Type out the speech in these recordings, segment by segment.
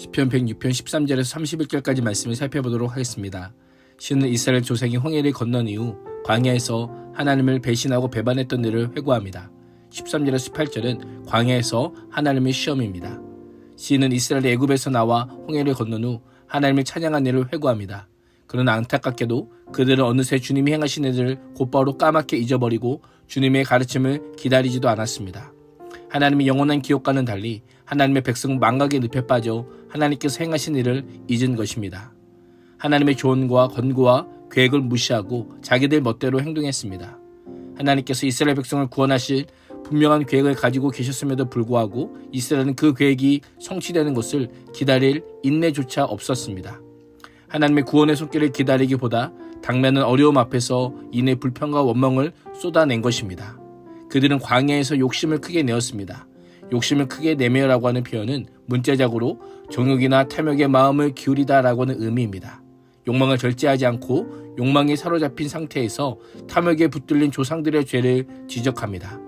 시편 106편 13절에서 31절까지 말씀을 살펴보도록 하겠습니다. 시는 이스라엘 조상이 홍해를 건넌 이후 광야에서 하나님을 배신하고 배반했던 일을 회고합니다. 13절에서 18절은 광야에서 하나님의 시험입니다. 시인은 이스라엘이 애굽에서 나와 홍해를 건넌 후 하나님을 찬양한 일을 회고합니다. 그러나 안타깝게도 그들은 어느새 주님이 행하신 일을 곧바로 까맣게 잊어버리고 주님의 가르침을 기다리지도 않았습니다. 하나님의 영원한 기억과는 달리 하나님의 백성 망각의 늪에 빠져 하나님께서 행하신 일을 잊은 것입니다. 하나님의 조언과 권고와 계획을 무시하고 자기들 멋대로 행동했습니다. 하나님께서 이스라엘 백성을 구원하실 분명한 계획을 가지고 계셨음에도 불구하고 이스라엘은 그 계획이 성취되는 것을 기다릴 인내조차 없었습니다. 하나님의 구원의 손길을 기다리기보다 당면은 어려움 앞에서 인의 불평과 원망을 쏟아낸 것입니다. 그들은 광야에서 욕심을 크게 내었습니다. 욕심을 크게 내며라고 하는 표현은 문자적으로 정욕이나 탐욕의 마음을 기울이다라고 하는 의미입니다. 욕망을 절제하지 않고 욕망에 사로잡힌 상태에서 탐욕에 붙들린 조상들의 죄를 지적합니다.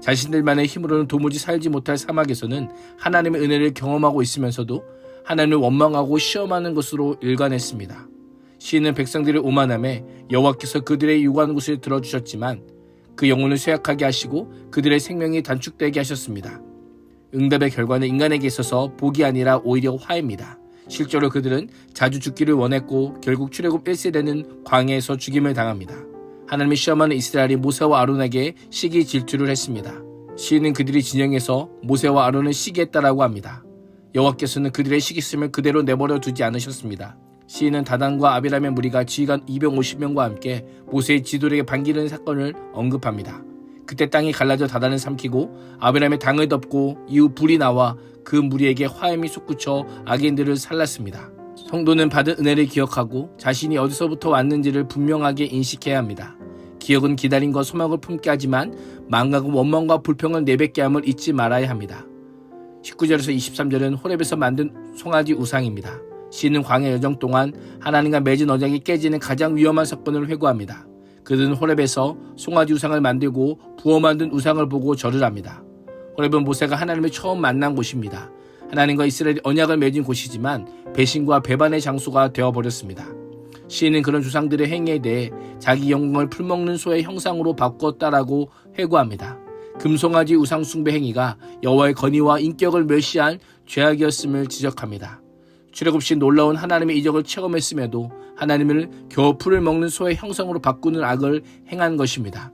자신들만의 힘으로는 도무지 살지 못할 사막에서는 하나님의 은혜를 경험하고 있으면서도 하나님을 원망하고 시험하는 것으로 일관했습니다. 시인은 백성들의 오만함에 여호와께서 그들의 요구하는 것을 들어주셨지만 그 영혼을 쇠약하게 하시고 그들의 생명이 단축되게 하셨습니다. 응답의 결과는 인간에게 있어서 복이 아니라 오히려 화입니다. 실제로 그들은 자주 죽기를 원했고 결국 출애굽 1세대는 광야에서 죽임을 당합니다. 하나님의 시험하는 이스라엘이 모세와 아론에게 시기 질투를 했습니다. 시인은 그들이 진영에서 모세와 아론을 시기했다라고 합니다. 여호와께서는 그들의 시기심을 그대로 내버려 두지 않으셨습니다. 시인은 다단과 아비람의 무리가 지휘관 250명과 함께 모세의 지도력에 반기는 사건을 언급합니다. 그때 땅이 갈라져 다단을 삼키고 아비람의 당을 덮고 이후 불이 나와 그 무리에게 화염이 솟구쳐 악인들을 살랐습니다. 성도는 받은 은혜를 기억하고 자신이 어디서부터 왔는지를 분명하게 인식해야 합니다. 기억은 기다림과 소망을 품게 하지만 망각은 원망과 불평을 내뱉게 함을 잊지 말아야 합니다. 19절에서 23절은 호렙에서 만든 송아지 우상입니다. 시는 광야 여정 동안 하나님과 맺은 언약이 깨지는 가장 위험한 사건을 회고합니다. 그들은 호렙에서 송아지 우상을 만들고 부어 만든 우상을 보고 절을 합니다. 호렙은 모세가 하나님을 처음 만난 곳입니다. 하나님과 이스라엘이 언약을 맺은 곳이지만 배신과 배반의 장소가 되어버렸습니다. 시인은 그런 조상들의 행위에 대해 자기 영광을 풀먹는 소의 형상으로 바꿨다라고 회고합니다. 금송아지 우상 숭배 행위가 여호와의 건의와 인격을 멸시한 죄악이었음을 지적합니다. 출애굽시 놀라운 하나님의 이적을 체험했음에도 하나님을 겨우 풀을 먹는 소의 형상으로 바꾸는 악을 행한 것입니다.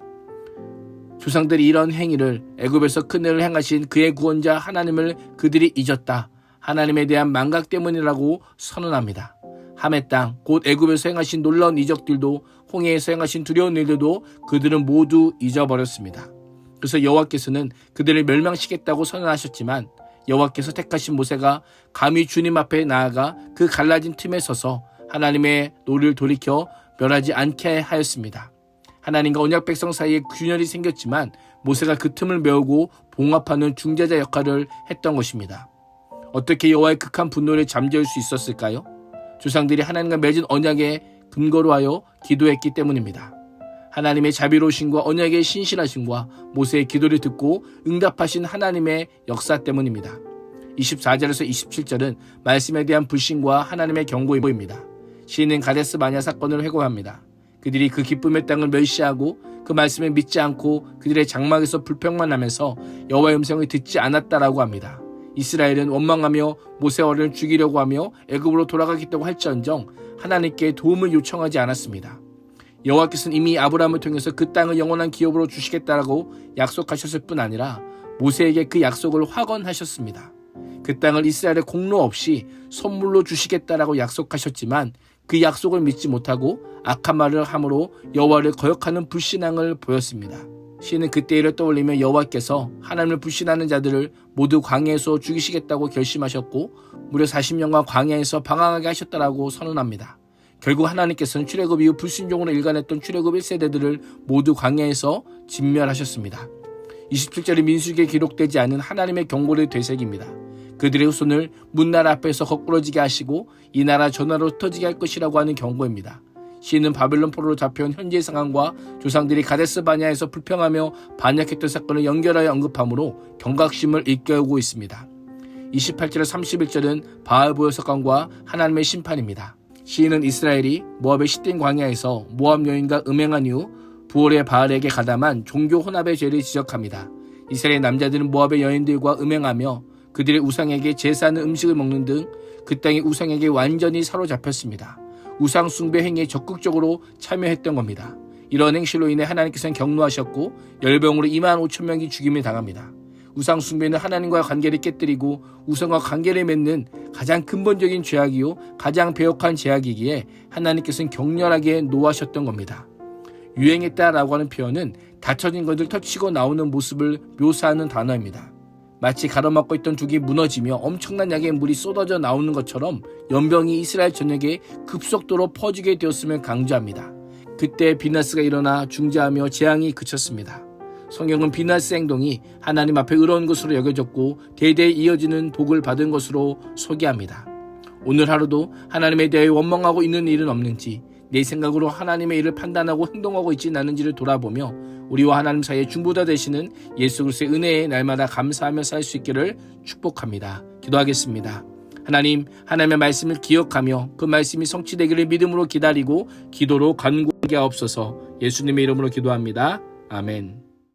조상들이 이런 행위를 애굽에서 큰 일을 행하신 그의 구원자 하나님을 그들이 잊었다. 하나님에 대한 망각 때문이라고 선언합니다. 함의 땅, 곧 애굽에서 행하신 놀라운 이적들도 홍해에서 행하신 두려운 일들도 그들은 모두 잊어버렸습니다. 그래서 여호와께서는 그들을 멸망시켰다고 선언하셨지만 여호와께서 택하신 모세가 감히 주님 앞에 나아가 그 갈라진 틈에 서서 하나님의 노를 돌이켜 멸하지 않게 하였습니다. 하나님과 언약 백성 사이에 균열이 생겼지만 모세가 그 틈을 메우고 봉합하는 중재자 역할을 했던 것입니다. 어떻게 여호와의 극한 분노를 잠재울 수 있었을까요? 조상들이 하나님과 맺은 언약에 근거로 하여 기도했기 때문입니다. 하나님의 자비로우심과 언약의 신실하심과 모세의 기도를 듣고 응답하신 하나님의 역사 때문입니다. 24절에서 27절은 말씀에 대한 불신과 하나님의 경고입니다. 시인은 가데스 마냐 사건을 회고합니다. 그들이 그 기쁨의 땅을 멸시하고 그 말씀을 믿지 않고 그들의 장막에서 불평만 하면서 여호와의 음성을 듣지 않았다라고 합니다. 이스라엘은 원망하며 모세와를 죽이려고 하며 애굽으로 돌아가겠다고 할지언정 하나님께 도움을 요청하지 않았습니다. 여호와께서는 이미 아브라함을 통해서 그 땅을 영원한 기업으로 주시겠다라고 약속하셨을 뿐 아니라 모세에게 그 약속을 확언하셨습니다. 그 땅을 이스라엘의 공로 없이 선물로 주시겠다라고 약속하셨지만 그 약속을 믿지 못하고 악한 말을 함으로 여호와를 거역하는 불신앙을 보였습니다. 시는 그때 일을 떠올리며 여호와께서 하나님을 불신하는 자들을 모두 광야에서 죽이시겠다고 결심하셨고 무려 40년간 광야에서 방황하게 하셨다라고 선언합니다. 결국 하나님께서는 출애굽 이후 불순종으로 일관했던 출애굽 1세대들을 모두 광야에서 진멸하셨습니다. 27절의 민수기에 기록되지 않은 하나님의 경고를 되새깁니다. 그들의 후손을 문나라 앞에서 거꾸러지게 하시고 이 나라 저 나라로 흩어지게 할 것이라고 하는 경고입니다. 시인은 바벨론 포로로 잡혀온 현재의 상황과 조상들이 가데스 바냐에서 불평하며 반역했던 사건을 연결하여 언급하므로 경각심을 일깨우고 있습니다. 28절에 31절은 바알 보여석관과 하나님의 심판입니다. 시인은 이스라엘이 모압의 시딘 광야에서 모압 여인과 음행한 이후 부올의 바알에게 가담한 종교 혼합의 죄를 지적합니다. 이스라엘 남자들은 모압의 여인들과 음행하며 그들의 우상에게 제사하는 음식을 먹는 등 그 땅의 우상에게 완전히 사로잡혔습니다. 우상 숭배 행위에 적극적으로 참여했던 겁니다. 이런 행실로 인해 하나님께서는 경노하셨고 열병으로 2만 5천 명이 죽임을 당합니다. 우상 숭배는 하나님과의 관계를 깨뜨리고 우상과 관계를 맺는 가장 근본적인 죄악이요 가장 배역한 죄악이기에 하나님께서는 격렬하게 노하셨던 겁니다. 유행했다라고 하는 표현은 닫혀진 것을 터치고 나오는 모습을 묘사하는 단어입니다. 마치 가로막고 있던 두기 무너지며 엄청난 양의 물이 쏟아져 나오는 것처럼 연병이 이스라엘 전역에 급속도로 퍼지게 되었음을 강조합니다. 그때 비나스가 일어나 중재하며 재앙이 그쳤습니다. 성경은 비나스 행동이 하나님 앞에 의로운 것으로 여겨졌고 대대에 이어지는 복을 받은 것으로 소개합니다. 오늘 하루도 하나님에 대해 원망하고 있는 일은 없는지 내 생각으로 하나님의 일을 판단하고 행동하고 있지 않은지를 돌아보며 우리와 하나님 사이에 중보자 되시는 예수 그리스도의 은혜에 날마다 감사하며 살 수 있기를 축복합니다. 기도하겠습니다. 하나님, 하나님의 말씀을 기억하며 그 말씀이 성취되기를 믿음으로 기다리고 기도로 간구하게 하옵소서 예수님의 이름으로 기도합니다. 아멘.